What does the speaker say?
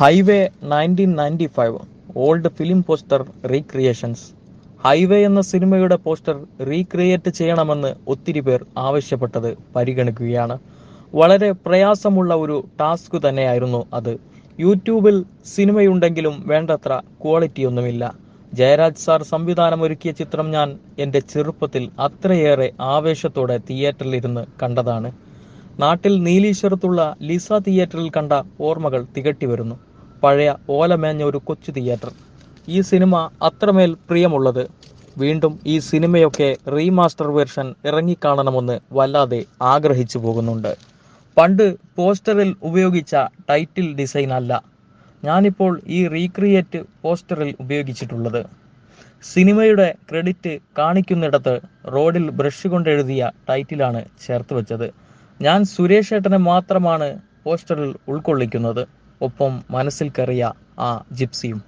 Highway nineteen ninety five old film poster recreations highway എന്ന സിനിമയുടെ poster recreate ചെയ്യണമെന്ന് ഒത്തിരി പേർ ആവശ്യപ്പെട്ടത് പരിഗണിക്കുകയാണ്. വളരെ പ്രയാസമുള്ള ഒരു ടാസ്ക് തന്നെയായിരുന്നു അത്. യൂട്യൂബിൽ സിനിമയുണ്ടെങ്കിലും വേണ്ടത്ര ക്വാളിറ്റിയൊന്നുമില്ല ജയരാജ് സാർ സംവിധാനം ഒരുക്കിയ ചിത്രം ഞാൻ എന്റെ ചെറുപ്പത്തിൽ അത്രയേറെ ആവേശത്തോടെ തിയേറ്ററിലിരുന്ന് കണ്ടതാണ്. നാട്ടിൽ നീലീശ്വരത്തുള്ള ലിസ തിയേറ്ററിൽ കണ്ട ഓർമ്മകൾ തികട്ടി വരുന്നു. പഴയ ഓലമേഞ്ഞ ഒരു കൊച്ചു തിയേറ്റർ. ഈ സിനിമ അത്രമേൽ പ്രിയമുള്ളത്. വീണ്ടും ഈ സിനിമയൊക്കെ റീമാസ്റ്റർ വേർഷൻ ഇറങ്ങിക്കാണണമെന്ന് വല്ലാതെ ആഗ്രഹിച്ചു പോകുന്നുണ്ട്. പണ്ട് പോസ്റ്ററിൽ ഉപയോഗിച്ച ടൈറ്റിൽ ഡിസൈൻ അല്ല. ഞാനിപ്പോൾ ഈ റീക്രിയേറ്റ് പോസ്റ്ററിൽ ഉപയോഗിച്ചിട്ടുള്ളത്. സിനിമയുടെ ക്രെഡിറ്റ് കാണിക്കുന്നിടത്ത് റോഡിൽ ബ്രഷ് കൊണ്ട് എഴുതിയ ടൈറ്റിലാണ് ചേർത്ത് വെച്ചത്. ഞാൻ സുരേഷ് ഏട്ടനെ മാത്രമാണ് പോസ്റ്ററിൽ ഉൾക്കൊള്ളിക്കുന്നത്. ഒപ്പം മനസ്സിൽ കയറിയ ആ ജിപ്സിയും.